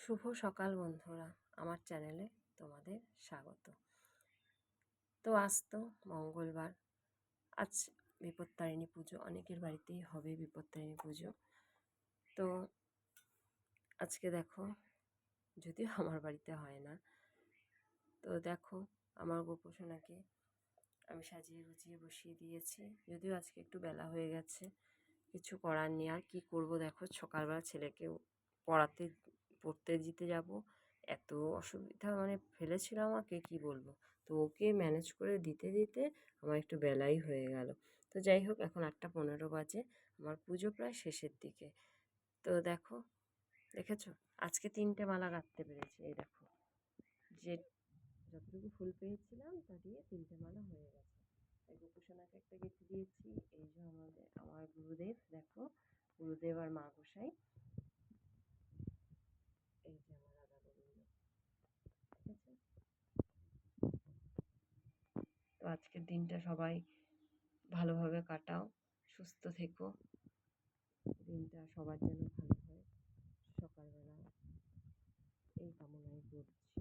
শুভ সকাল বন্ধুরা, আমার চ্যানেলে তোমাদের স্বাগত। তো আজ তো মঙ্গলবার, আজ বিপত্তারিণী পুজো, অনেকের বাড়িতেই হবে বিপত্তারিণী পুজো। তো আজকে দেখো, যদিও আমার বাড়িতে হয় না, তো দেখো আমার গোপোষণাকে আমি সাজিয়ে গুছিয়ে বসিয়ে দিয়েছি। যদিও আজকে একটু বেলা হয়ে গেছে, কিছু করার নেই। আর কী করব দেখো, সকালবেলা ছেলেকে পড়াতে পড়তে দিতে যাব। এত অসুবিধা মানে ফেলেছিল আমাকে, কি বলব? তো ওকে ম্যানেজ করে দিতে দিতে আমার একটু বেলাই হয়ে গেল। তো যাই হোক, এখন আটটা পনেরো বাজে। আমার পুজো প্রায় শেষের দিকে। তো দেখো, দেখেছ? আজকে তিনটে মালা গাঁথতে পেরেছি। এই দেখো, যে যতটুকু ফুল পেয়েছিলাম, তা দিয়ে তিনটে মালা হয়ে গেছে। এই গোপুসোনাকে একটা গেঁথে দিয়েছি। এই যে আমাদের, আমার গুরুদেব, দেখো, গুরুদেব আর মা গোসাই এই যে আমার রাধা গোবিন্দ ঠিক আছে তো আজকের দিনটা সবাই ভালোভাবে কাটাও, সুস্থ থেকো। দিনটা সবার জন্য ভালো হয়। সকালবেলা এই কামনাই করছি।